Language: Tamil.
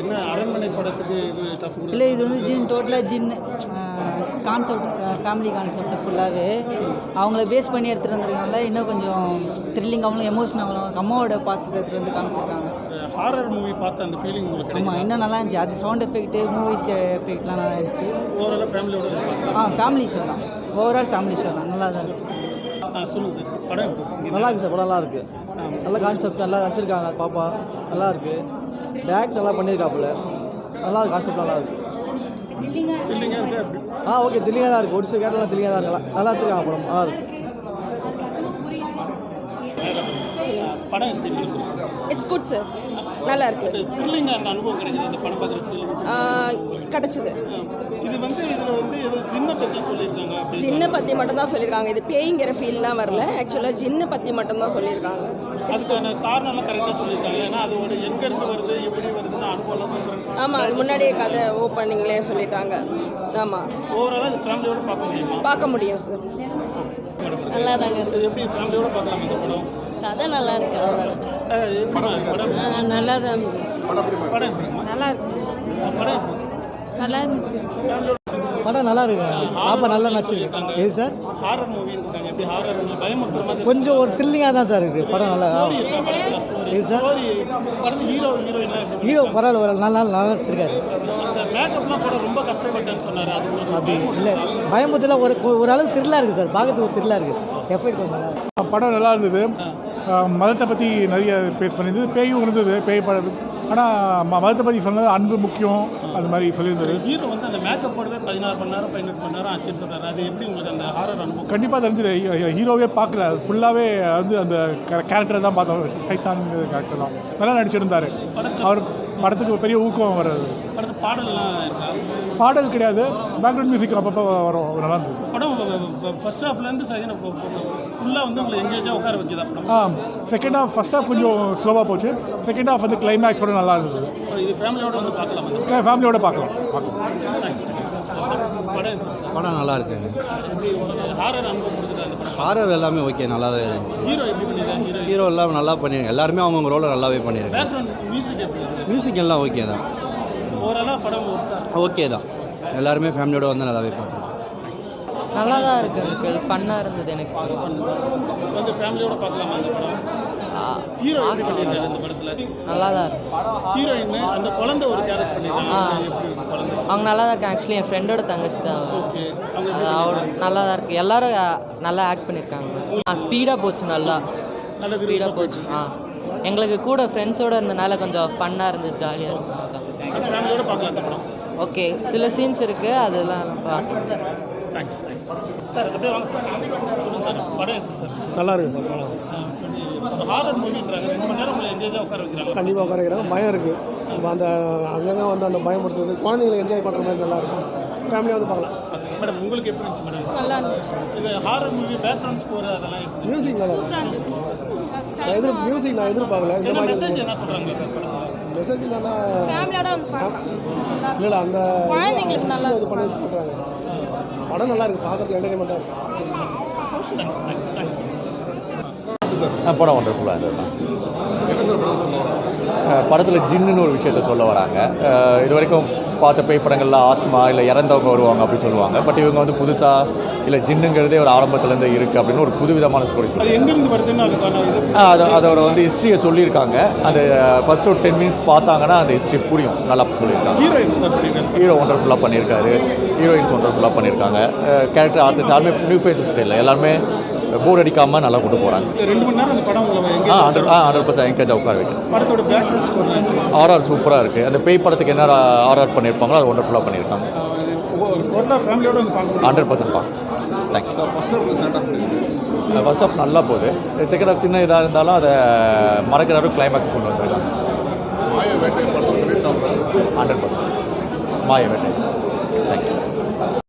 என்ன அரண்மனை படத்துக்கு இது டஃப் இல்லை இது வந்து ஜின் டோட்டலாக ஜின் கான்செப்ட் ஃபேமிலி கான்செப்ட் ஃபுல்லாகவே அவங்கள பேஸ் பண்ணி எடுத்துகிட்டு வந்திருக்கனால இன்னும் கொஞ்சம் த்ரில்லிங்காகவும் எமோஷனாகவும் அம்மாவோட பாசத்தை எடுத்துகிட்டு வந்து காமிச்சிருக்காங்க. ஹாரர் மூவி பார்த்த அந்த ஃபீலிங் உங்களுக்கு ஆமாம் இன்னும் நல்லா இருந்துச்சு. அது சவுண்ட் எஃபெக்ட்டு மூவிஸ் எஃபெக்ட்லாம் நல்லா இருந்துச்சு. ஓவராலாக ஃபேமிலியோட ஆ ஃபேமிலி ஷோ தான். ஓவரால் ஃபேமிலி ஷோ தான். நல்லா தான் இருக்குது சொல்லுங்கள் சார். படம்? நல்லா இருக்கு சார் படம் நல்லா இருக்கு. நல்ல கான்செப்ட் நல்லா வச்சிருக்காங்க பாப்பா. நல்லா இருக்கு. டேரக்ட் நல்லா பண்ணியிருக்காப்புல நல்லா இருக்கு கான்செப்ட் நல்லா இருக்கு. த்ரில்லிங்காக இருக்கு அப்படி ஆ ஓகே தெளிவாக தான் இருக்கு. ஒரு சில கேரளா தான் இருக்கு. நல்லா- நல்லா வச்சிருக்காங்க படம். நல்லா இருக்கு. படம் எப்படி இருக்கு? இட்ஸ் குட் சார் நல்லா இருக்கு. த்ரில்லிங்காக அந்த அனுபவம் கிடைக்குது அந்த படம் பார்க்குற ஃபீலிங் ஆஹ் கிடைச்சது. இது வந்து இதில் வந்து ஏதோ சின்ன பற்றி சொல்லியிருக்காங்க ஜின்னை பற்றி மட்டும்தான் சொல்லியிருக்காங்க. இது பேய்ங்கிற ஃபீல்லாம் வரல. ஆக்சுவலாக ஜின்னை பற்றி மட்டும்தான் சொல்லியிருக்காங்க. அதுக்கான காரணம்லாம் கரெக்டாக சொல்லியிருக்காங்க. ஏன்னா அதோட எங்கேருந்து வருது எப்படி வருதுன்னு அனுபவம்லாம் சொல்கிறாங்க ஆமாம் அது முன்னாடியே கதை ஓப்பனிங்லேயே சொல்லிட்டாங்க. ஆமாம் ஓவராலாக இது ஃபேமிலியோட பார்க்க முடியுமா? பார்க்க முடியும் சார் நல்லா தாங்க எப்படி ஃபேமிலியோட பார்க்கலாம் இந்த படம்? கதை நல்லா இருக்கு. படம் நல்லா தான் படம் நல்லா இருக்கு. படம் நல்லா இருந்துச்சு படம் நல்லா இருக்கு பாப்பா நல்லா நடிச்சிருக்கு. எது சார்? ஹாரர் இருக்காங்க. எப்படி ஹாரர் பயமுறுத்துற மாதிரி கொஞ்சம் ஒரு த்ரில்லிங்காக தான் சார் இருக்கு. படம் நல்லா எது சார்? ஹீரோ எப்படி ஹீரோ பரவாயில்ல ஒரு நல்லா நல்லா நடிச்சிருக்காரு. மேக்கப்லாம் போட ரொம்ப கஷ்டப்பட்டேன்னு சொன்னார். அது அப்படி இல்லை. பயமுத்தில் ஒரு ஒரு அளவுக்கு த்ரில்லாக இருக்குது சார். பார்க்கறதுக்கு ஒரு த்ரில்லாக இருக்குது எஃபெக்ட் கொஞ்சம். படம் நல்லா இருந்தது. மதத்தை பற்றி நிறைய பேஸ் பண்ணியிருந்தது. பேயும் இருந்தது பேய் படம். ஆனால் மதத்தை பற்றி சொன்னது அன்பு முக்கியம் அது மாதிரி சொல்லியிருந்தது. ஹீரோ வந்து அந்த மேக்கப் போடவே பதினாறு மணி நேரம் பதினெட்டு மணி நேரம் ஆச்சுன்னு சொல்றாரு. அது எப்படி உங்களுக்கு அந்த ஹாரர் அனுபவம்? கண்டிப்பாக தெரிஞ்சது. ஹீரோவே பார்க்கல. ஃபுல்லாகவே வந்து அந்த கேரக்டரை தான் பார்த்தோம். கைத்தான் கேரக்டர் தான். நல்லா நடிச்சிருந்தார். அவர் படத்துக்கு ஒரு பெரிய ஊக்கம் வர்றது. படத்து பாடல்லாம் இருக்கா? பாடல் கிடையாது. பேக்ரவுண்ட் மியூசிக் அப்பப்போ வரும். நல்லா இருந்தது. படம் ஃபர்ஸ்ட் ஹாஃப்லேருந்து செகண்ட் ஃபுல்லாக வந்து உங்களை எங்கேஜாக உட்கார வைக்கிதா படம்? ஆ செகண்ட் ஹாஃப் ஃபஸ்ட் ஹாஃப் கொஞ்சம் ஸ்லோவாக போச்சு. செகண்ட் ஹாஃப் வந்து கிளைமேக்ஸோட நல்லா இருந்தது. இது ஃபேமிலியோட வந்து பார்க்கலாம்? ஃபேமிலியோட பார்க்கலாம். பார்க்கலாம். படம் நல்லா ஒரு ஹாரர் அனுபவம் கொடுக்குது அந்த படம்? ஹாரர் எல்லாமே ஓகே நல்லா தான் இருந்துச்சு. ஹீரோ எப்படி பண்ணிருக்காங்க? ஹீரோ எல்லாம் நல்லா பண்ணியிருக்காங்க எல்லாருமே அவங்கவுங்க ரோலை நல்லாவே பண்ணியிருக்காங்க பேக்ரவுண்ட் மியூசிக் மியூசிக் எல்லாம் ஓகே தான். படம் ஓகே தான். எல்லாருமே ஃபேமிலியோட வந்து நல்லாவே பார்க்கலாம் நல்லா தான் இருக்குது ஃபன்னாக இருந்தது எனக்கு. வந்து ஃபேமிலியோட பார்க்கலாமா அந்த படம்? ஹீரோ எப்படி பண்ணியிருக்காரு இந்த படத்தில்? நல்லா தான் இருக்கு. ஹீரோயின் அந்த குழந்தை ஒரு கேரக்டர் பண்ணியிருக்காங்க. இருக்கு அவங்க நல்லா தான் இருக்காங்க ஆக்சுவலி என் ஃப்ரெண்டோட தங்கச்சி தான் ஓகே அவங்க நல்லா தான் இருக்குது எல்லாரும் நல்லா ஆக்ட் பண்ணியிருக்காங்க. ஆ ஸ்பீடாக போச்சு நல்லா. நல்ல ஸ்பீடாக போச்சு. ஆ. எங்களுக்கு கூட ஃப்ரெண்ட்ஸோட இருந்தனால கொஞ்சம் ஃபன்னாக இருந்துச்சு ஜாலியாக இருக்கும் ஓகே சில சீன்ஸ் இருக்குது அதெல்லாம் பார்க்கலாம் சார் அப்படியே வாங்க சார் சார் படம் எப்படி சார் நல்லா இருக்கு சார் படம் ஹாரர் மூவின்றாங்க ரெண்டு மணி நேரம் உங்களை எங்கேஜாக உட்கார வைக்கிறாங்க. கண்டிப்பாக உட்காரிக்கிறோம் பயம் இருக்குது இப்போ அந்த அங்கங்கே வந்து அந்த பயமுறுத்துறது குழந்தைங்களை என்ஜாய் பண்ணுற மாதிரி நல்லா இருக்கும். ஃபேமிலியாக வந்து பார்க்கலாம். மேடம் உங்களுக்கு எப்படி இருந்துச்சு மேடம் நல்லா இருந்துச்சு. இது ஹாரர் மூவி பேக்ரவுண்ட் ஸ்கோர் அதெல்லாம் மியூசிக் நல்லா இருக்கு நான் எதிர் மியூசிக் நான் எதிர்பார்க்கல. இந்த என்ன மாதிரி மெசேஜ் என்ன சொல்கிறாங்க சார் மெசேஜ் நல்லா ஃபேமிலியோட வந்து பார்க்கலாம். இல்லை அந்த குழந்தைங்களுக்கு நல்லா இது பண்ணி சொல்கிறாங்க படம் நல்லா இருக்கு. பார்க்கறதுக்கு என்டர்டைன்மெண்ட்டாக இருக்கு. தேங்க்ஸ் தேங்க்ஸ் படம் ஒண்டர்ஃபுல்லாக இருந்தது படத்தில் ஜின்னுன்னு ஒரு விஷயத்த சொல்ல வராங்க. இது வரைக்கும் பார்த்த பேய் படங்களில் ஆத்மா இல்லை இறந்தவங்க வருவாங்க அப்படின்னு சொல்லுவாங்க. பட் இவங்க வந்து புதுசாக இல்லை ஜின்னுங்கிறதே ஒரு ஆரம்பத்துலேருந்து இருக்குது அப்படின்னு ஒரு புதுவிதமான ஸ்டோரி அது அதோட வந்து ஹிஸ்ட்ரியை சொல்லியிருக்காங்க. அது ஃபர்ஸ்ட் ஒரு டென் மினிட்ஸ் பார்த்தாங்கன்னா அந்த ஹிஸ்ட்ரி புரியும். நல்லா சொல்லியிருக்காங்க. ஹீரோ ஒண்டர்ஃபுல்லாக பண்ணியிருக்காரு. ஹீரோயின்ஸ் ஒண்டர்ஃபுல்லாக பண்ணியிருக்காங்க. கேரக்டர் ஆர்டிஸ்ட் யாருமே நியூ ஃபேஸஸ் தெரியல. எல்லாருமே போர் அடிக்காமல் நல்லா கொண்டு போகிறாங்க ரெண்டு மணி நேரம் அந்த படம் ஆ ஹண்ட்ரட் ஆ ஹண்ட்ரட் பர்சன்ட் எங்கேஜ் உட்கார வைக்கும் படத்தோட பேக்ரவுண்ட் ஸ்கோர் ஆர்ஆர் சூப்பராக இருக்குது அந்த பேய் படத்துக்கு என்ன ஆர்ஆர் பண்ணியிருப்பாங்களோ அது ஒண்டர்ஃபுல்லாக பண்ணியிருக்காங்க. ஹண்ட்ரட் பர்சன்ட் பா. தேங்க்யூ ஃபர்ஸ்ட் ஆஃப் நல்லா போகுது. செகண்ட் ஆஃப் சின்ன இதாக இருந்தாலும் அதை மறக்கிற அளவுக்கு கிளைமேக்ஸ் கொண்டு வந்திருக்காங்க. ஹண்ட்ரட் பர்சன்ட் மாய வேட்டை